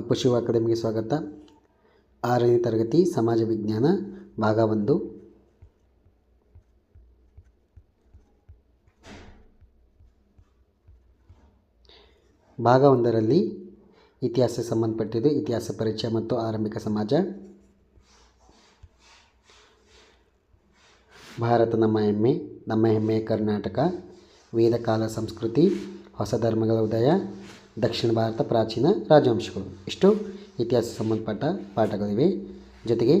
ಪಶು ಅಕಾಡೆಮಿಗೆ ಸ್ವಾಗತ. ಆರನೇ ತರಗತಿ ಸಮಾಜ ವಿಜ್ಞಾನ, ಭಾಗ ಒಂದು. ಭಾಗ ಒಂದರಲ್ಲಿ ಇತಿಹಾಸ ಸಂಬಂಧಪಟ್ಟಿದ್ದು, ಇತಿಹಾಸ ಪರಿಚಯ ಮತ್ತು ಆರಂಭಿಕ ಸಮಾಜ. ಭಾರತ ನಮ್ಮ ಹೆಮ್ಮೆ ನಮ್ಮ ಹೆಮ್ಮೆ ಕರ್ನಾಟಕ. ವೇದಕಾಲ ಸಂಸ್ಕೃತಿ, ಹೊಸ ಧರ್ಮಗಳ ಉದಯ. ದಕ್ಷಿಣ ಭಾರತ, ಪ್ರಾಚೀನ ರಾಜವಂಶಗಳು. ಇಷ್ಟು ಇತಿಹಾಸ ಸಂಬಂಧಪಟ್ಟ ಪಾಠಗಳಿವೆ. ಜೊತೆಗೆ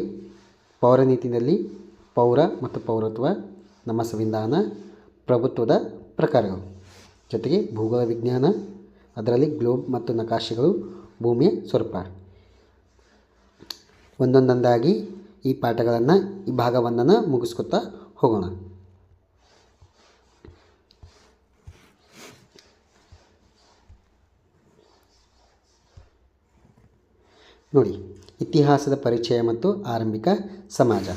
ಪೌರನೀತಿನಲ್ಲಿ ಪೌರ ಮತ್ತು ಪೌರತ್ವ ನಮ್ಮ ಸಂವಿಧಾನ ಪ್ರಭುತ್ವದ ಪ್ರಕಾರಗಳು. ಜೊತೆಗೆ ಭೂಗೋಳ ವಿಜ್ಞಾನ, ಅದರಲ್ಲಿ ಗ್ಲೋಬ್ ಮತ್ತು ನಕಾಶೆಗಳು, ಭೂಮಿಯ ಸ್ವರೂಪ. ಒಂದೊಂದೊಂದಾಗಿ ಈ ಪಾಠಗಳನ್ನು ಈ ಭಾಗವನ್ನು ಮುಗಿಸ್ಕೊತಾ ಹೋಗೋಣ. ನೋಡಿ, ಇತಿಹಾಸದ ಪರಿಚಯ ಮತ್ತು ಆರಂಭಿಕ ಸಮಾಜ.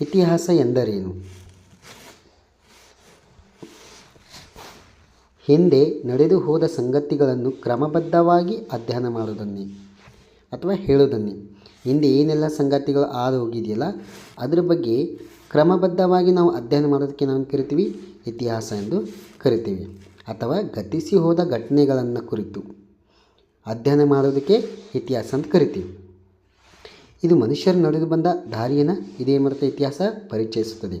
ಇತಿಹಾಸ ಎಂದರೇನು? ಹಿಂದೆ ನಡೆದು ಹೋದ ಸಂಗತಿಗಳನ್ನು ಕ್ರಮಬದ್ಧವಾಗಿ ಅಧ್ಯಯನ ಮಾಡೋದನ್ನೇ ಅಥವಾ ಹೇಳೋದನ್ನೇ. ಹಿಂದೆ ಏನೆಲ್ಲ ಸಂಗತಿಗಳು ಆದು ಹೋಗಿದೆಯಲ್ಲ ಅದರ ಬಗ್ಗೆ ಕ್ರಮಬದ್ಧವಾಗಿ ನಾವು ಅಧ್ಯಯನ ಮಾಡೋದಕ್ಕೆ ನಾವು ಕರಿತೀವಿ? ಇತಿಹಾಸ ಎಂದು ಕರಿತೀವಿ. ಅಥವಾ ಗತಿಸಿ ಹೋದ ಘಟನೆಗಳನ್ನು ಕುರಿತು. ಅಧ್ಯಯನ ಮಾಡೋದಕ್ಕೆ ಇತಿಹಾಸ ಅಂತ ಕರಿತೀವಿ. ಇದು ಮನುಷ್ಯರು ನಡೆದು ಬಂದ ದಾರಿಯನ್ನು ಇದೇ ಮರೆತ ಇತಿಹಾಸ ಪರಿಚಯಿಸುತ್ತದೆ.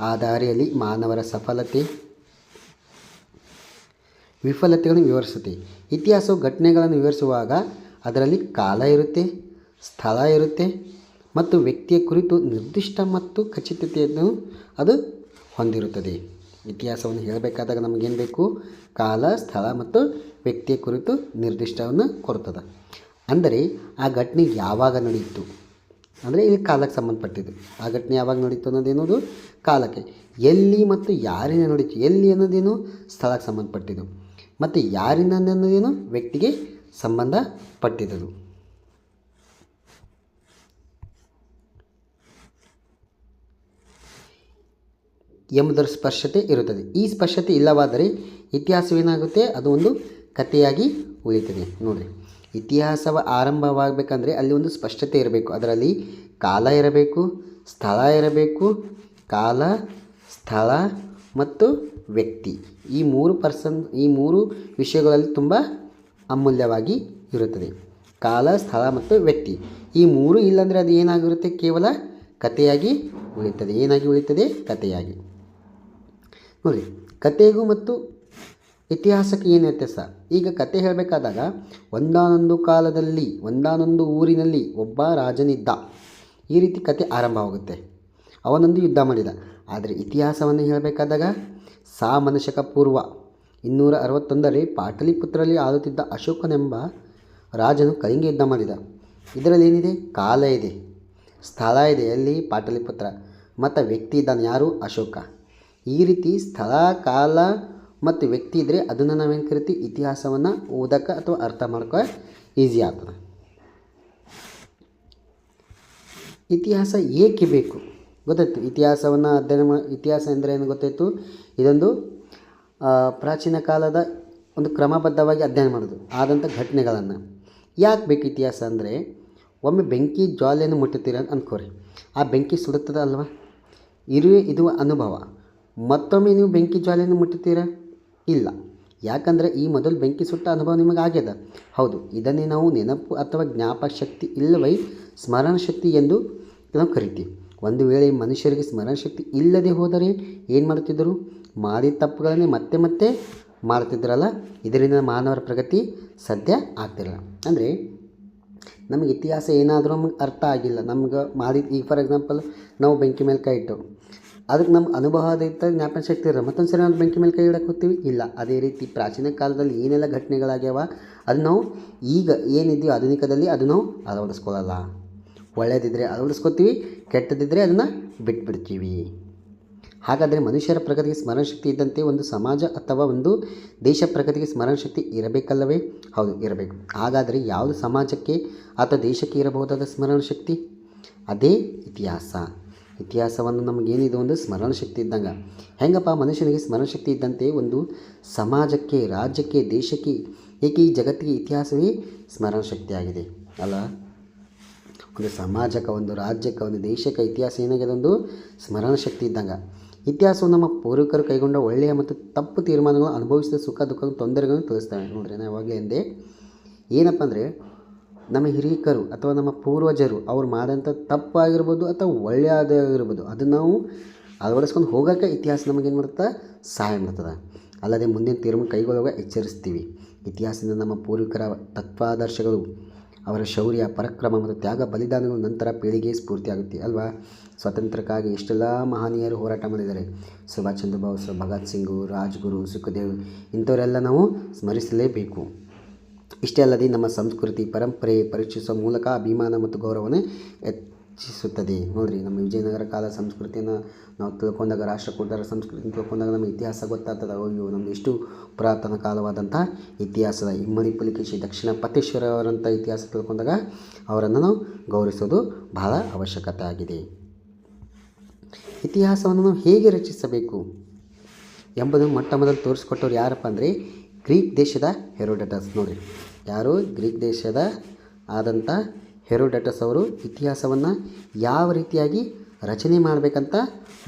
ಆ ದಾರಿಯಲ್ಲಿ ಮಾನವರ ಸಫಲತೆ, ವಿಫಲತೆಗಳನ್ನು ವಿವರಿಸುತ್ತೆ. ಇತಿಹಾಸವು ಘಟನೆಗಳನ್ನು ವಿವರಿಸುವಾಗ ಅದರಲ್ಲಿ ಕಾಲ ಇರುತ್ತೆ, ಸ್ಥಳ ಇರುತ್ತೆ ಮತ್ತು ವ್ಯಕ್ತಿಯ ಕುರಿತು ನಿರ್ದಿಷ್ಟ ಮತ್ತು ಖಚಿತತೆಯನ್ನು ಅದು ಹೊಂದಿರುತ್ತದೆ. ಇತಿಹಾಸವನ್ನು ಹೇಳಬೇಕಾದಾಗ ನಮಗೇನು ಬೇಕು? ಕಾಲ, ಸ್ಥಳ ಮತ್ತು ವ್ಯಕ್ತಿಯ ಕುರಿತು ನಿರ್ದಿಷ್ಟವನ್ನು ಕೊಡ್ತದೆ. ಅಂದರೆ ಆ ಘಟನೆ ಯಾವಾಗ ನಡೆಯಿತು ಅಂದರೆ ಇಲ್ಲಿ ಕಾಲಕ್ಕೆ ಸಂಬಂಧಪಟ್ಟಿದ್ದು. ಆ ಘಟನೆ ಯಾವಾಗ ನಡೀತು ಅನ್ನೋದೇನೋದು ಕಾಲಕ್ಕೆ. ಎಲ್ಲಿ ಮತ್ತು ಯಾರಿನ ನಡೀತು? ಎಲ್ಲಿ ಅನ್ನೋದೇನು ಸ್ಥಳಕ್ಕೆ ಸಂಬಂಧಪಟ್ಟಿದ್ದು. ಮತ್ತು ಯಾರಿಂದ ಅನ್ನೋದೇನು ವ್ಯಕ್ತಿಗೆ ಸಂಬಂಧಪಟ್ಟಿದ್ದು. ಎಂಬುದರ ಸ್ಪರ್ಶತೆ ಇರುತ್ತದೆ. ಈ ಸ್ಪರ್ಶತೆ ಇಲ್ಲವಾದರೆ ಇತಿಹಾಸವೇನಾಗುತ್ತೆ? ಅದು ಒಂದು ಕಥೆಯಾಗಿ ಉಳಿತದೆ ನೋಡಿರಿ, ಇತಿಹಾಸವ ಆರಂಭವಾಗಬೇಕಂದ್ರೆ ಅಲ್ಲಿ ಒಂದು ಸ್ಪಷ್ಟತೆ ಇರಬೇಕು. ಅದರಲ್ಲಿ ಕಾಲ ಇರಬೇಕು, ಸ್ಥಳ ಇರಬೇಕು, ಕಾಲ, ಸ್ಥಳ ಮತ್ತು ವ್ಯಕ್ತಿ. ಈ ಮೂರು ಪರ್ಸನ್ ಈ ಮೂರು ವಿಷಯಗಳಲ್ಲಿ ತುಂಬ ಅಮೂಲ್ಯವಾಗಿ ಇರುತ್ತದೆ. ಕಾಲ, ಸ್ಥಳ ಮತ್ತು ವ್ಯಕ್ತಿ. ಈ ಮೂರು ಇಲ್ಲಾಂದರೆ ಅದು ಏನಾಗಿರುತ್ತೆ? ಕೇವಲ ಕಥೆಯಾಗಿ ಉಳಿತದೆ ಏನಾಗಿ ಉಳಿತದೆ ಕಥೆಯಾಗಿ. ನೋಡಿ ಕಥೆಗೂ ಮತ್ತು ಇತಿಹಾಸಕ್ಕೆ ಏನು ವ್ಯತ್ಯಾಸ? ಈಗ ಕತೆ ಹೇಳಬೇಕಾದಾಗ, ಒಂದಾನೊಂದು ಕಾಲದಲ್ಲಿ, ಒಂದಾನೊಂದು ಊರಿನಲ್ಲಿ ಒಬ್ಬ ರಾಜನಿದ್ದ. ಈ ರೀತಿ ಕತೆ ಆರಂಭವಾಗುತ್ತೆ ಅವನೊಂದು ಯುದ್ಧ ಮಾಡಿದ. ಆದರೆ ಇತಿಹಾಸವನ್ನು ಹೇಳಬೇಕಾದಾಗ, ಸಾ ಮನುಷ್ಯಕ ಪೂರ್ವ ಇನ್ನೂರ ಅರವತ್ತೊಂದರಲ್ಲಿ ಪಾಟಲಿಪುತ್ರರಲ್ಲಿ ಆಳುತ್ತಿದ್ದ ಅಶೋಕನೆಂಬ ರಾಜನು ಕಳಿಂಗ ಯುದ್ಧ ಮಾಡಿದ. ಇದರಲ್ಲಿ ಏನಿದೆ ಕಾಲ ಇದೆ. ಸ್ಥಳ ಇದೆ ಅಲ್ಲಿ ಪಾಟಲಿಪುತ್ರ. ಮತ್ತು ವ್ಯಕ್ತಿ ಇದ್ದಾನೆ ಯಾರು? ಅಶೋಕ. ಈ ರೀತಿ ಸ್ಥಳ, ಕಾಲ ಮತ್ತು ವ್ಯಕ್ತಿ ಇದ್ದರೆ ಅದನ್ನು ನಾವೇನು ಕರಿತೀವಿ? ಇತಿಹಾಸವನ್ನು ಓದಕ್ಕೆ ಅಥವಾ ಅರ್ಥ ಮಾಡ್ಕೊ ಈಸಿ ಆಗ್ತದೆ. ಇತಿಹಾಸ ಏಕೆ ಬೇಕು? ಗೊತ್ತಾಯ್ತು. ಇತಿಹಾಸವನ್ನು ಅಧ್ಯಯನ ಇತಿಹಾಸ ಅಂದರೆ ಏನು ಗೊತ್ತಾಯಿತು? ಇದೊಂದು ಪ್ರಾಚೀನ ಕಾಲದ ಒಂದು ಕ್ರಮಬದ್ಧವಾಗಿ ಅಧ್ಯಯನ ಮಾಡೋದು ಆದಂಥ ಘಟನೆಗಳನ್ನು. ಯಾಕೆ ಬೇಕು ಇತಿಹಾಸ ಅಂದರೆ, ಒಮ್ಮೆ ಬೆಂಕಿ ಜ್ವಾಲೆಯನ್ನು ಮುಟ್ಟುತ್ತೀರ ಅಂತ ಅಂದ್ಕೋರಿ ಆ ಬೆಂಕಿ ಸುಡುತ್ತದೆ ಅಲ್ವಾ ಇರುವೆ ಇದು ಅನುಭವ. ಮತ್ತೊಮ್ಮೆ ನೀವು ಬೆಂಕಿ ಜ್ವಾಲೆಯನ್ನು ಮುಟ್ಟುತ್ತೀರಾ? ಇಲ್ಲ. ಯಾಕಂದರೆ ಈ ಮೊದಲು ಬೆಂಕಿ ಸುಟ್ಟ ಅನುಭವ ನಿಮಗೆ ಆಗ್ಯದ ಹೌದು, ಇದನ್ನೇ ನಾವು ನೆನಪು ಅಥವಾ ಜ್ಞಾಪಕ ಶಕ್ತಿ ಇಲ್ಲವೈ ಸ್ಮರಣ ಶಕ್ತಿ ಎಂದು ನಾವು ಕರಿತೀವಿ. ಒಂದು ವೇಳೆ ಮನುಷ್ಯರಿಗೆ ಸ್ಮರಣ ಶಕ್ತಿ ಇಲ್ಲದೆ ಹೋದರೆ ಏನು ಮಾಡ್ತಿದ್ದರು ಮಾಡಿದ ತಪ್ಪುಗಳನ್ನೇ ಮತ್ತೆ ಮತ್ತೆ ಮಾಡ್ತಿದ್ರಲ್ಲ ಇದರಿಂದ ಮಾನವರ ಪ್ರಗತಿ ಸದ್ಯ ಆಗ್ತಿರಲ್ಲ. ಅಂದರೆ ನಮಗೆ ಇತಿಹಾಸ ಏನಾದರೂ ನಮಗೆ ಅರ್ಥ ಆಗಿಲ್ಲ. ನಮ್ಗೆ ಮಾಡಿದ, ಈಗ ಫಾರ್ ಎಕ್ಸಾಂಪಲ್ ನಾವು ಬೆಂಕಿ ಮೇಲೆ ಕೈ ಇಟ್ಟು ಅದಕ್ಕೆ ನಮ್ಮ ಅನುಭವ ಅದೈತೆ ಜ್ಞಾಪನ ಶಕ್ತಿ ಇರೋ ಮತ್ತೊಂದು ಸರಿ ನಾವು ಬೆಂಕಿ ಮೇಲೆ ಕೈ ಇಡಕ್ಕೆ ಹೋಗ್ತೀವಿ? ಇಲ್ಲ. ಅದೇ ರೀತಿ ಪ್ರಾಚೀನ ಕಾಲದಲ್ಲಿ ಏನೆಲ್ಲ ಘಟನೆಗಳಾಗ್ಯಾವ? ಅದು ನಾವು ಈಗ ಏನಿದೆಯೋ ಆಧುನಿಕದಲ್ಲಿ ಅದು ನಾವು ಅಳವಡಿಸ್ಕೊಳ್ಳಲ್ಲ. ಒಳ್ಳೆಯದಿದ್ದರೆ ಅಳವಡಿಸ್ಕೊತೀವಿ ಕೆಟ್ಟದಿದ್ದರೆ ಅದನ್ನು ಬಿಟ್ಬಿಡ್ತೀವಿ. ಹಾಗಾದರೆ ಮನುಷ್ಯರ ಪ್ರಗತಿಗೆ ಸ್ಮರಣಶಕ್ತಿ ಇದ್ದಂತೆ ಒಂದು ಸಮಾಜ ಅಥವಾ ಒಂದು ದೇಶ ಪ್ರಗತಿಗೆ ಸ್ಮರಣಶಕ್ತಿ ಇರಬೇಕಲ್ಲವೇ? ಹೌದು, ಇರಬೇಕು. ಹಾಗಾದರೆ ಯಾವುದು ಸಮಾಜಕ್ಕೆ ಅಥವಾ ದೇಶಕ್ಕೆ ಇರಬಹುದಾದ ಸ್ಮರಣಶಕ್ತಿ? ಅದೇ ಇತಿಹಾಸ. ಇತಿಹಾಸವನ್ನು ನಮಗೇನಿದೆ? ಒಂದು ಸ್ಮರಣ ಶಕ್ತಿ ಇದ್ದಂಗೆ. ಹೆಂಗಪ್ಪ? ಮನುಷ್ಯನಿಗೆ ಸ್ಮರಣ ಶಕ್ತಿ ಇದ್ದಂತೆ ಒಂದು ಸಮಾಜಕ್ಕೆ, ರಾಜ್ಯಕ್ಕೆ, ದೇಶಕ್ಕೆ, ಏಕೆ ಈ ಜಗತ್ತಿಗೆ ಇತಿಹಾಸವೇ ಸ್ಮರಣ ಶಕ್ತಿಯಾಗಿದೆ ಅಲ್ಲ, ಒಂದು ಸಮಾಜಕ್ಕೆ, ಒಂದು ರಾಜ್ಯಕ್ಕೆ, ಒಂದು ದೇಶಕ್ಕೆ ಇತಿಹಾಸ ಏನಾಗಿದೆ? ಒಂದು ಸ್ಮರಣ ಶಕ್ತಿ ಇದ್ದಂಗೆ. ಇತಿಹಾಸವು ನಮ್ಮ ಪೂರ್ವಿಕರು ಕೈಗೊಂಡ ಒಳ್ಳೆಯ ಮತ್ತು ತಪ್ಪು ತೀರ್ಮಾನಗಳು ಅನುಭವಿಸಿದ ಸುಖ, ದುಃಖ, ತೊಂದರೆಗಳನ್ನು ತಿಳಿಸ್ತವೆ ನೋಡ್ರಿ ನಾನು ಯಾವಾಗಲೇ ಎಂದೆ ಏನಪ್ಪ ಅಂದರೆ ನಮ್ಮ ಹಿರೀಕರು ಅಥವಾ ನಮ್ಮ ಪೂರ್ವಜರು ಅವ್ರು ಮಾಡಿದಂಥ ತಪ್ಪಾಗಿರ್ಬೋದು ಅಥವಾ ಒಳ್ಳೆಯದಾಗಿರ್ಬೋದು ಅದನ್ನು ನಾವು ಅಳವಡಿಸ್ಕೊಂಡು ಹೋಗೋಕ್ಕೆ ಇತಿಹಾಸ ನಮಗೇನು ಮಾಡುತ್ತೆ ಸಹಾಯ ಮಾಡ್ತದೆ. ಅಲ್ಲದೆ ಮುಂದಿನ ತೀರ್ಮಾನ ಕೈಗೊಳ್ಳುವಾಗ ಎಚ್ಚರಿಸ್ತೀವಿ. ಇತಿಹಾಸದಿಂದ ನಮ್ಮ ಪೂರ್ವಿಕರ ತತ್ವಾದರ್ಶಗಳು, ಅವರ ಶೌರ್ಯ, ಪರಾಕ್ರಮ ಮತ್ತು ತ್ಯಾಗ, ಬಲಿದಾನಗಳು ನಂತರ ಪೀಳಿಗೆ ಸ್ಫೂರ್ತಿಯಾಗುತ್ತೆ, ಅಲ್ವಾ? ಸ್ವಾತಂತ್ರ್ಯಕ್ಕಾಗಿ ಎಷ್ಟೆಲ್ಲ ಮಹನೀಯರು ಹೋರಾಟ ಮಾಡಿದ್ದಾರೆ. ಸುಭಾಷ್ ಚಂದ್ರ ಬೋಸ್, ಭಗತ್ ಸಿಂಗು, ರಾಜ್ಗುರು, ಸುಖದೇವ್ ಇಂಥವರೆಲ್ಲ ನಾವು ಸ್ಮರಿಸಲೇಬೇಕು. ಇಷ್ಟೇ ಅಲ್ಲದೆ ನಮ್ಮ ಸಂಸ್ಕೃತಿ ಪರಂಪರೆ ಪರೀಕ್ಷಿಸುವ ಮೂಲಕ ಅಭಿಮಾನ ಮತ್ತು ಗೌರವವನ್ನು ಹೆಚ್ಚಿಸುತ್ತದೆ. ನೋಡಿರಿ, ನಮ್ಮ ವಿಜಯನಗರ ಕಾಲ ಸಂಸ್ಕೃತಿಯನ್ನು ನಾವು ತಿಳ್ಕೊಂಡಾಗ ರಾಷ್ಟ್ರಕೂಟರ ಸಂಸ್ಕೃತಿ ತಿಳ್ಕೊಂಡಾಗ ನಮ್ಮ ಇತಿಹಾಸ ಗೊತ್ತಾಗ್ತದೆ. ಅಯ್ಯೋ ನಮ್ಮ ಎಷ್ಟು ಪುರಾತನ ಕಾಲವಾದಂಥ ಇತಿಹಾಸದ ಇಮ್ಮಡಿ ಪುಲಿಕೇಶಿ ದಕ್ಷಿಣ ಪತೇಶ್ವರ ಅವರಂಥ ಇತಿಹಾಸ ತಿಳ್ಕೊಂಡಾಗ ಅವರನ್ನು ನಾವು ಗೌರವಿಸೋದು ಬಹಳ ಅವಶ್ಯಕತೆ ಆಗಿದೆ. ಇತಿಹಾಸವನ್ನು ನಾವು ಹೇಗೆ ರಚಿಸಬೇಕು ಎಂಬುದನ್ನು ಮೊಟ್ಟ ಮೊದಲು ತೋರಿಸ್ಕೊಟ್ಟವ್ರು ಯಾರಪ್ಪ ಅಂದರೆ ಗ್ರೀಕ್ ದೇಶದ ಹೆರೋಡಟಸ್ ನೋಡಿ. ಯಾರು? ಗ್ರೀಕ್ ದೇಶದ ಆದಂಥ ಹೆರೋಡಟಸ್ ಅವರು ಇತಿಹಾಸವನ್ನು ಯಾವ ರೀತಿಯಾಗಿ ರಚನೆ ಮಾಡಬೇಕಂತ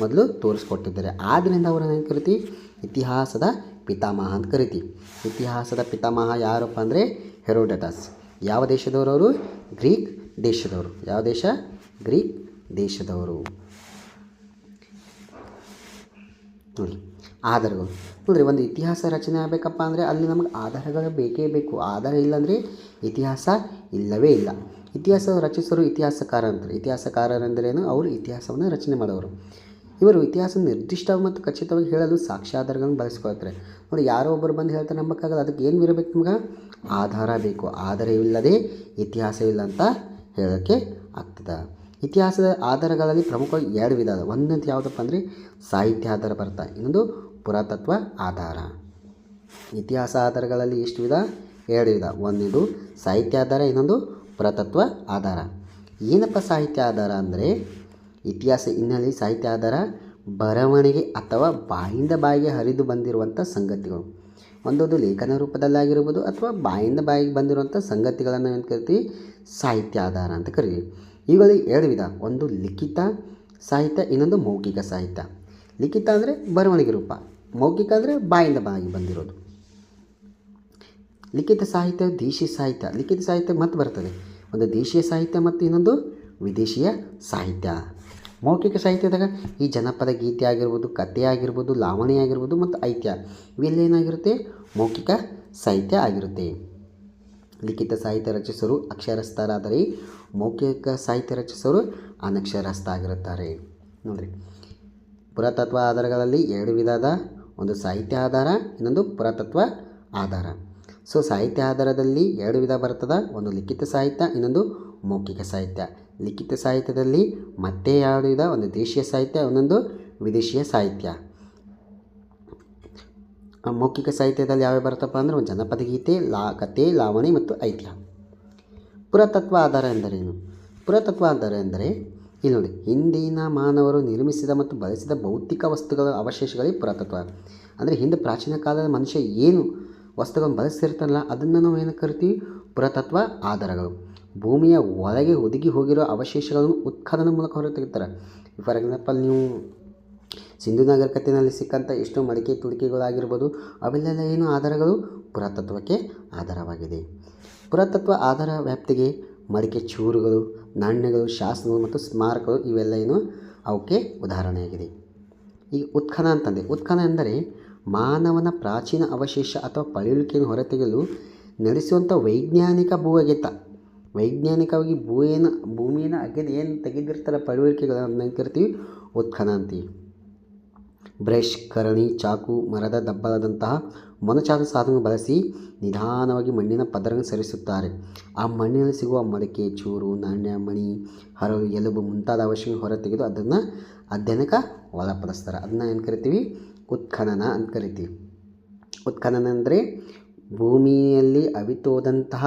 ಮೊದಲು ತೋರಿಸ್ಕೊಟ್ಟಿದ್ದಾರೆ. ಆದ್ದರಿಂದ ಅವರನ್ನು ಏನು ಕರಿತೀವಿ ಇತಿಹಾಸದ ಪಿತಾಮಹ ಅಂತ ಕರಿತೀವಿ ಇತಿಹಾಸದ ಪಿತಾಮಹ ಯಾರಪ್ಪ ಅಂದರೆ? ಹೆರೋಡಟಸ್. ಯಾವ ದೇಶದವರು ಅವರು? ಗ್ರೀಕ್ ದೇಶದವರು. ಯಾವ ದೇಶ? ಗ್ರೀಕ್ ದೇಶದವರು. ನೋಡಿ. ಆಧಾರಗಳು. ಅಂದರೆ ಒಂದು ಇತಿಹಾಸ ರಚನೆ ಆಗಬೇಕಪ್ಪ ಅಂದರೆ ಅಲ್ಲಿ ನಮಗೆ ಆಧಾರಗಳು ಬೇಕೇ ಬೇಕು. ಆಧಾರ ಇಲ್ಲಾಂದರೆ ಇತಿಹಾಸ ಇಲ್ಲವೇ ಇಲ್ಲ. ಇತಿಹಾಸ ರಚಿಸೋರು ಇತಿಹಾಸಕಾರ ಅಂತಾರೆ. ಇತಿಹಾಸಕಾರರೆಂದರೇನು ಅವರು ಇತಿಹಾಸವನ್ನು ರಚನೆ ಮಾಡೋರು. ಇವರು ಇತಿಹಾಸ ನಿರ್ದಿಷ್ಟ ಮತ್ತು ಖಚಿತವಾಗಿ ಹೇಳಲು ಸಾಕ್ಷ್ಯಾಧಾರಗಳನ್ನು ಬಳಸ್ಕೊಳ್ತಾರೆ. ನೋಡಿ, ಯಾರೋ ಒಬ್ಬರು ಬಂದು ಹೇಳ್ತಾರೆ, ನಂಬಕ್ಕಾಗಲ್ಲ. ಅದಕ್ಕೆ ಏನು ಇರಬೇಕು ನಿಮ್ಗೆ? ಆಧಾರ ಬೇಕು. ಆಧಾರವಿಲ್ಲದೆ ಇತಿಹಾಸವಿಲ್ಲ ಅಂತ ಹೇಳೋಕ್ಕೆ ಆಗ್ತದೆ. ಇತಿಹಾಸದ ಆಧಾರಗಳಲ್ಲಿ ಪ್ರಮುಖವಾಗಿ ಎರಡು ವಿಧ ಅದ. ಒಂದಂತ ಯಾವುದಪ್ಪ ಅಂದರೆ ಸಾಹಿತ್ಯ ಆಧಾರ ಬರ್ತಾ. ಇನ್ನೊಂದು ಪುರಾತತ್ವ ಆಧಾರ. ಇತಿಹಾಸ ಆಧಾರಗಳಲ್ಲಿ ಎಷ್ಟು ವಿಧ? ಎರಡು ವಿಧ. ಒಂದಿದು ಸಾಹಿತ್ಯ ಆಧಾರ, ಇನ್ನೊಂದು ಪುರಾತತ್ವ ಆಧಾರ. ಏನಪ್ಪ ಸಾಹಿತ್ಯ ಆಧಾರ ಅಂದರೆ? ಇತಿಹಾಸ ಹಿನ್ನೆಲೆ ಸಾಹಿತ್ಯ ಆಧಾರ ಬರವಣಿಗೆ ಅಥವಾ ಬಾಯಿಂದ ಬಾಯಿಗೆ ಹರಿದು ಬಂದಿರುವಂಥ ಸಂಗತಿಗಳು. ಒಂದೊಂದು ಲೇಖನ ರೂಪದಲ್ಲಾಗಿರ್ಬೋದು ಅಥವಾ ಬಾಯಿಂದ ಬಾಯಿಗೆ ಬಂದಿರುವಂಥ ಸಂಗತಿಗಳನ್ನು ಏನು ಕರಿತೀವಿ? ಸಾಹಿತ್ಯ ಆಧಾರ ಅಂತ ಕರಿತೀವಿ. ಇವುಗಳಲ್ಲಿ ಎರಡು ವಿಧ. ಒಂದು ಲಿಖಿತ ಸಾಹಿತ್ಯ, ಇನ್ನೊಂದು ಮೌಖಿಕ ಸಾಹಿತ್ಯ. ಲಿಖಿತ ಅಂದರೆ ಬರವಣಿಗೆ ರೂಪ. ಮೌಖಿಕ ಅಂದರೆ ಬಾಯಿಂದ ಬಾಯಿ ಬಂದಿರೋದು. ಲಿಖಿತ ಸಾಹಿತ್ಯ, ದೇಶೀಯ ಸಾಹಿತ್ಯ. ಲಿಖಿತ ಸಾಹಿತ್ಯ ಮತ್ತೆ ಬರ್ತದೆ? ಒಂದು ದೇಶೀಯ ಸಾಹಿತ್ಯ ಮತ್ತು ಇನ್ನೊಂದು ವಿದೇಶೀಯ ಸಾಹಿತ್ಯ. ಮೌಖಿಕ ಸಾಹಿತ್ಯದಾಗ ಈ ಜನಪದ ಗೀತೆ ಆಗಿರ್ಬೋದು, ಕಥೆ ಆಗಿರ್ಬೋದು, ಲಾವಣಿ ಆಗಿರ್ಬೋದು ಮತ್ತು ಐತ್ಯ. ಇವೆಲ್ಲ ಏನಾಗಿರುತ್ತೆ? ಮೌಖಿಕ ಸಾಹಿತ್ಯ ಆಗಿರುತ್ತೆ. ಲಿಖಿತ ಸಾಹಿತ್ಯ ರಚಿಸೋರು ಅಕ್ಷರಸ್ಥರಾದರೆ ಮೌಖಿಕ ಸಾಹಿತ್ಯ ರಚಿಸೋರು ಅನಕ್ಷರಸ್ಥ ಆಗಿರುತ್ತಾರೆ. ನೋಡಿರಿ. ಪುರಾತತ್ವ ಆಧಾರಗಳಲ್ಲಿ ಎರಡು ವಿಧದ ಒಂದು ಸಾಹಿತ್ಯ ಆಧಾರ, ಇನ್ನೊಂದು ಪುರಾತತ್ವ ಆಧಾರ. ಸೊ ಸಾಹಿತ್ಯ ಆಧಾರದಲ್ಲಿ ಎರಡು ವಿಧ ಬರ್ತದೆ. ಒಂದು ಲಿಖಿತ ಸಾಹಿತ್ಯ, ಇನ್ನೊಂದು ಮೌಖಿಕ ಸಾಹಿತ್ಯ. ಲಿಖಿತ ಸಾಹಿತ್ಯದಲ್ಲಿ ಮತ್ತೆ ಎರಡು ವಿಧ, ಒಂದು ದೇಶೀಯ ಸಾಹಿತ್ಯ, ಇನ್ನೊಂದು ವಿದೇಶೀಯ ಸಾಹಿತ್ಯ. ಮೌಖಿಕ ಸಾಹಿತ್ಯದಲ್ಲಿ ಯಾವ್ಯಾವ ಬರ್ತಪ್ಪ ಅಂದರೆ, ಒಂದು ಜನಪದ ಗೀತೆ, ಲಾ, ಕತೆ, ಲಾವಣಿ ಮತ್ತು ಐತಿಹ್ಯ. ಪುರಾತತ್ವ ಆಧಾರ ಎಂದರೇನು? ಪುರಾತತ್ವ ಆಧಾರ ಎಂದರೆ ಇಲ್ಲಿ ನೋಡಿ, ಹಿಂದಿನ ಮಾನವರು ನಿರ್ಮಿಸಿದ ಮತ್ತು ಬಳಸಿದ ಭೌತಿಕ ವಸ್ತುಗಳ ಅವಶೇಷಗಳೇ ಪುರಾತತ್ವ. ಅಂದರೆ ಹಿಂದೆ ಪ್ರಾಚೀನ ಕಾಲದ ಮನುಷ್ಯ ಏನು ವಸ್ತುಗಳನ್ನು ಬಳಸಿರ್ತಾರಲ್ಲ ಅದನ್ನು ನಾವು ಏನು ಕರಿತೀವಿ? ಪುರಾತತ್ವ ಆಧಾರಗಳು. ಭೂಮಿಯ ಒಳಗೆ ಒದಗಿ ಹೋಗಿರೋ ಅವಶೇಷಗಳನ್ನು ಉತ್ಖನನ ಮೂಲಕ ಹೊರ ತೆಗಿತಾರೆ ಫಾರ್ ಎಕ್ಸಾಂಪಲ್ ನೀವು ಸಿಂಧು ನಾಗರಿಕತೆಯಲ್ಲಿ ಸಿಕ್ಕಂಥ ಎಷ್ಟೋ ಮಡಿಕೆ ತುಡಿಕೆಗಳಾಗಿರ್ಬೋದು, ಅವೆಲ್ಲೆಲ್ಲ ಏನು ಆಧಾರಗಳು? ಪುರಾತತ್ವಕ್ಕೆ ಆಧಾರವಾಗಿದೆ. ಪುರಾತತ್ವ ಆಧಾರ ವ್ಯಾಪ್ತಿಗೆ ಮಡಿಕೆ ಚೂರುಗಳು ನಾಣ್ಯಗಳು, ಶಾಸನಗಳು ಮತ್ತು ಸ್ಮಾರಕಗಳು ಇವೆಲ್ಲ ಏನು? ಅವಕ್ಕೆ ಉದಾಹರಣೆಯಾಗಿದೆ. ಈಗ ಉತ್ಖನ ಅಂತಂದರೆ ಉತ್ಖನ ಎಂದರೆ ಮಾನವನ ಪ್ರಾಚೀನ ಅವಶೇಷ ಅಥವಾ ಪಳೆಯುಳಿಕೆಯನ್ನು ಹೊರತೆಗೆಯಲು ನಡೆಸುವಂಥ ವೈಜ್ಞಾನಿಕ ಭೂ ಅಗೆತ ವೈಜ್ಞಾನಿಕವಾಗಿ ಭೂಮಿಯನ್ನು ಭೂಮಿಯನ್ನು ಅಗೆದು ಏನು ತೆಗೆದಿರ್ತಾರೆ ಪಳುವಳಿಕೆಗಳನ್ನು ಕರಿತೀವಿ ಉತ್ಖನ ಅಂತೀವಿ. ಬ್ರಷ್, ಕರಣಿ, ಚಾಕು, ಮರದ ದಬ್ಬಲದಂತಹ ಮೊನಚಾದ ಸಾಧನ ಬಳಸಿ ನಿಧಾನವಾಗಿ ಮಣ್ಣಿನ ಪದರನ್ನು ಸರಿಸುತ್ತಾರೆ. ಆ ಮಣ್ಣಿನಲ್ಲಿ ಸಿಗುವ ಮಡಕೆ, ಚೂರು, ನಾಣ್ಯ, ಮಣಿ, ಹರಳು, ಎಲುಬು ಮುಂತಾದ ಅವಶ್ಯಕ ಹೊರತೆಗೆದು ಅದನ್ನು ಅಧ್ಯಯನಕ್ಕೆ ಒಳಪಡಿಸ್ತಾರೆ. ಅದನ್ನ ಏನು ಕರಿತೀವಿ? ಉತ್ಖನನ ಅಂತ ಕರಿತೀವಿ. ಉತ್ಖನನ ಅಂದರೆ ಭೂಮಿಯಲ್ಲಿ ಅವಿತೋದಂತಹ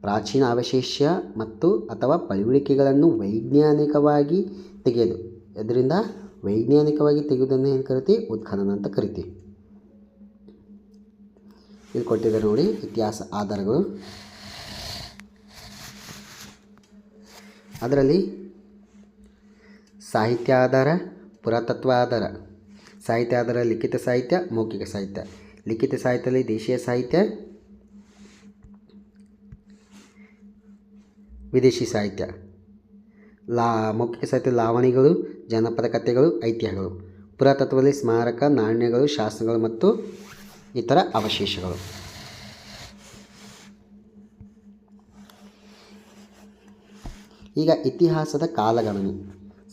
ಪ್ರಾಚೀನ ಅವಶೇಷ ಮತ್ತು ಅಥವಾ ಪಳಿವಳಿಕೆಗಳನ್ನು ವೈಜ್ಞಾನಿಕವಾಗಿ ತೆಗೆಯೋದು ಇದರಿಂದ ವೈಜ್ಞಾನಿಕವಾಗಿ ತೆಗೆಯೋದನ್ನು ಏನು ಕರಿತೀವಿ? ಉತ್ಖನನ ಅಂತ ಕರಿತೀವಿ. ಇಲ್ಲಿ ಕೊಟ್ಟಿದ್ದಾರೆ ನೋಡಿ, ಇತಿಹಾಸ ಆಧಾರಗಳು. ಅದರಲ್ಲಿ ಸಾಹಿತ್ಯ ಆಧಾರ, ಪುರಾತತ್ವ ಆಧಾರ. ಸಾಹಿತ್ಯ ಆಧಾರ, ಲಿಖಿತ ಸಾಹಿತ್ಯ, ಮೌಖಿಕ ಸಾಹಿತ್ಯ. ಲಿಖಿತ ಸಾಹಿತ್ಯದಲ್ಲಿ ದೇಶೀಯ ಸಾಹಿತ್ಯ, ವಿದೇಶಿ ಸಾಹಿತ್ಯ. ಲಾ, ಮೌಖಿಕ ಸಾಹಿತ್ಯ ಲಾವಣಿಗಳು, ಜನಪದ ಕಥೆಗಳು, ಐತಿಹ್ಯಗಳು. ಪುರಾತತ್ವದಲ್ಲಿ ಸ್ಮಾರಕ, ನಾಣ್ಯಗಳು, ಶಾಸನಗಳು ಮತ್ತು ಇತರ ಅವಶೇಷಗಳು. ಈಗ ಇತಿಹಾಸದ ಕಾಲಗಣನೆ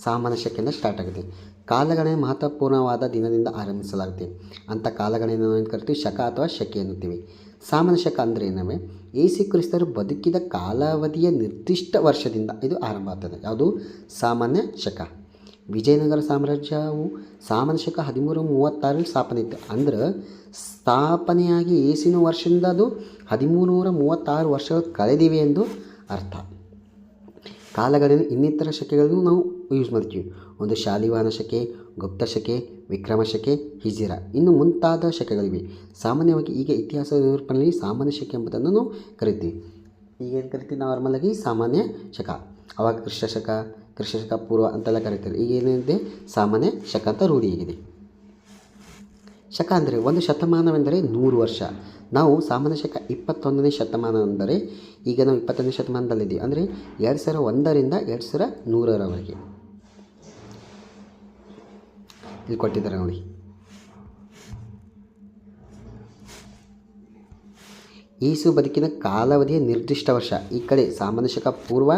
ಸಾಮಾನ್ಯ ಶಕೆಯಿಂದ ಸ್ಟಾರ್ಟ್ ಆಗುತ್ತೆ ಕಾಲಗಣನೆ ಮಹತ್ವಪೂರ್ಣವಾದ ದಿನದಿಂದ ಆರಂಭಿಸಲಾಗುತ್ತೆ. ಅಂಥ ಕಾಲಗಣನೆಯನ್ನು ಏನು ಕರಿತೀವಿ? ಶಕ ಅಥವಾ ಶಕೆ ಎನ್ನುತ್ತೀವಿ. ಸಾಮಾನ್ಯ ಶಕ ಅಂದರೆ ಏನವೆ? ಏಸಿ ಕ್ರಿಸ್ತರು ಬದುಕಿದ ಕಾಲಾವಧಿಯ ನಿರ್ದಿಷ್ಟ ವರ್ಷದಿಂದ ಇದು ಆರಂಭ ಆಗ್ತದೆ. ಯಾವುದು? ಸಾಮಾನ್ಯ ಶಕ. ವಿಜಯನಗರ ಸಾಮ್ರಾಜ್ಯವು ಸಾಮಾನ್ಯ ಶಕ ಹದಿಮೂರು ಮೂವತ್ತಾರರಲ್ಲಿ ಸ್ಥಾಪನೆ ಇತ್ತು ಅಂದ್ರೆ ಸ್ಥಾಪನೆಯಾಗಿ ಏಸಿನ ವರ್ಷದಿಂದ ಅದು ಹದಿಮೂರುನೂರ ಮೂವತ್ತಾರು ವರ್ಷಗಳು ಕಳೆದಿವೆ ಎಂದು ಅರ್ಥ. ಕಾಲಗಳಲ್ಲಿ ಇನ್ನಿತರ ಶಕೆಗಳನ್ನು ನಾವು ಯೂಸ್ ಮಾಡ್ತೀವಿ. ಒಂದು ಶಾಲಿವಾಹನ ಶಕೆ, ಗುಪ್ತ ಶಕೆ, ವಿಕ್ರಮ ಶಕೆ, ಹಿಜಿರ. ಇನ್ನು ಮುಂತಾದ ಶಕೆಗಳಿವೆ. ಸಾಮಾನ್ಯವಾಗಿ ಈಗ ಇತಿಹಾಸ ನಿರೂಪಣೆಯಲ್ಲಿ ಸಾಮಾನ್ಯ ಶಕೆ ಎಂಬುದನ್ನು ನಾವು ಕರಿತೀವಿ. ಈಗೇನು ಕರಿತೀವಿ? ನಾರ್ಮಲಾಗಿ ಸಾಮಾನ್ಯ ಶಕ. ಅವಾಗ ಕೃಷ್ಣ ಶಕ ಶಕ ಪೂರ್ವ ಅಂತೆಲ್ಲ ಕರೀತಾರೆ. ಈಗ ಏನಿದೆ? ಸಾಮಾನ್ಯ ಶಕ ಅಂತ ರೂಢಿಯಾಗಿದೆ ಶಕ ಅಂದರೆ ಒಂದು ಶತಮಾನವೆಂದರೆ ನೂರು ವರ್ಷ. ನಾವು ಸಾಮಾನ್ಯ ಶಕ ಇಪ್ಪತ್ತೊಂದನೇ ಶತಮಾನ ಅಂದರೆ ಈಗ ನಾವು ಇಪ್ಪತ್ತೊಂದನೇ ಶತಮಾನದಲ್ಲಿದ್ದೀವಿ. ಅಂದರೆ ಎರಡು ಸಾವಿರ ಒಂದರಿಂದ ಎರಡು ಸಾವಿರ ನೂರರವರೆಗೆ. ಇಲ್ಲಿ ಕೊಟ್ಟಿದ್ದಾರೆ ನೋಡಿ. ಈಸು ಬದುಕಿನ ಕಾಲಾವಧಿಯ ನಿರ್ದಿಷ್ಟ ವರ್ಷ. ಈ ಕಡೆ ಸಾಮಾನ್ಯ ಶಕ ಪೂರ್ವ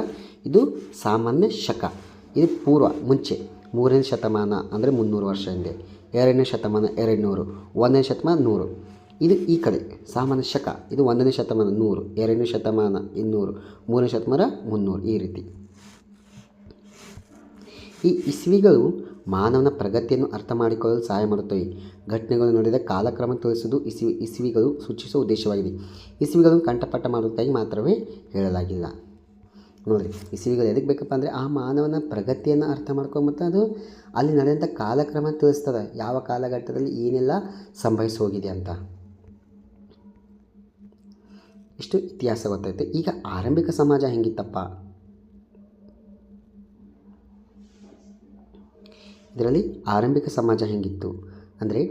ಇದು ಸಾಮಾನ್ಯ ಶಕ. ಇದು ಪೂರ್ವ, ಮುಂಚೆ. ಮೂರನೇ ಶತಮಾನ ಅಂದರೆ ಮುನ್ನೂರು ವರ್ಷ ಹಿಂದೆ. ಎರಡನೇ ಶತಮಾನ ಎರಡು ನೂರು ಒಂದನೇ ಶತಮಾನ ನೂರು. ಇದು ಈ ಕಡೆ, ಸಾಮಾನ್ಯ ಶಕ. ಇದು ಒಂದನೇ ಶತಮಾನ ನೂರು, ಎರಡನೇ ಶತಮಾನ ಇನ್ನೂರು, ಮೂರನೇ ಶತಮಾನ ಮುನ್ನೂರು, ಈ ರೀತಿ. ಈ ಇಸ್ವಿಗಳು ಮಾನವನ ಪ್ರಗತಿಯನ್ನು ಅರ್ಥ ಮಾಡಿಕೊಳ್ಳಲು ಸಹಾಯ ಮಾಡುತ್ತವೆ. ಘಟನೆಗಳು ನಡೆದ ಕಾಲಕ್ರಮ ತಿಳಿಸುವುದು ಇಸ್ವಿ, ಇಸ್ವಿಗಳು ಸೂಚಿಸುವ ಉದ್ದೇಶವಾಗಿದೆ. ಇಸ್ವಿಗಳನ್ನು ಕಂಠಪಾಠ ಮಾಡುವುದಕ್ಕಾಗಿ ಮಾತ್ರವೇ ಹೇಳಲಾಗಿಲ್ಲ. ನೋಡಿರಿ ಸಿರಿಗಳು ಎದಕ್ಕೆ ಬೇಕಪ್ಪ ಅಂದರೆ ಆ ಮಾನವನ ಪ್ರಗತಿಯನ್ನು ಅರ್ಥ ಮಾಡ್ಕೊಂಡು ಮತ್ತು ಅದು ಅಲ್ಲಿ ನಡೆದಂಥ ಕಾಲಕ್ರಮ ತಿಳಿಸ್ತದೆ. ಯಾವ ಕಾಲಘಟ್ಟದಲ್ಲಿ ಏನೆಲ್ಲ ಸಂಭವಿಸಿ ಹೋಗಿದೆ ಅಂತ. ಇಷ್ಟು ಇತಿಹಾಸ ಗೊತ್ತಾಯ್ತು. ಈಗ ಆರಂಭಿಕ ಸಮಾಜ ಹೆಂಗಿತ್ತಪ್ಪ? ಇದರಲ್ಲಿ ಆರಂಭಿಕ ಸಮಾಜ ಹೆಂಗಿತ್ತು ಅಂದರೆ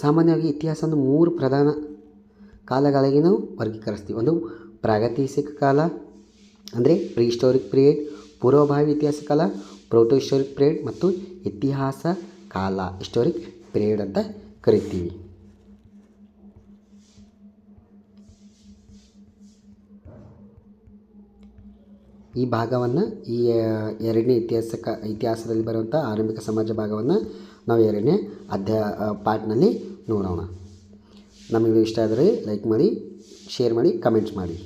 ಸಾಮಾನ್ಯವಾಗಿ ಇತಿಹಾಸವನ್ನು ಮೂರು ಪ್ರಧಾನ ಕಾಲಗಳಿಗೆ ನಾವು ವರ್ಗೀಕರಿಸ್ತೀವಿ. ಒಂದು ಪ್ರಾಗೈತಿಹಾಸಿಕ ಕಾಲ ಅಂದರೆ ಪ್ರೀ ಹಿಸ್ಟೋರಿಕ್ ಪೀರಿಯಡ್ ಪೂರ್ವಭಾವಿ ಇತಿಹಾಸ ಕಾಲ ಪ್ರೋಟೋ ಹಿಸ್ಟೋರಿಕ್ ಪೀರಿಯಡ್ ಮತ್ತು ಇತಿಹಾಸ ಕಾಲ ಹಿಸ್ಟೋರಿಕ್ ಪೀರಿಯಡ್ ಅಂತ ಕರಿತೀವಿ. ಈ ಭಾಗವನ್ನು ಈ ಎರಡನೇ ಇತಿಹಾಸಕ ಇತಿಹಾಸದಲ್ಲಿ ಬರುವಂಥ ಆರಂಭಿಕ ಸಮಾಜ ಭಾಗವನ್ನು ನಾವು ಎರಡನೇ ಅಧ್ಯಾ ಪಾರ್ಟ್ನಲ್ಲಿ ನೋಡೋಣ. ನಮಗೆ ಇಷ್ಟ ಆದರೆ ಲೈಕ್ ಮಾಡಿ ಶೇರ್ ಮಾಡಿ ಕಮೆಂಟ್ಸ್ ಮಾಡಿ.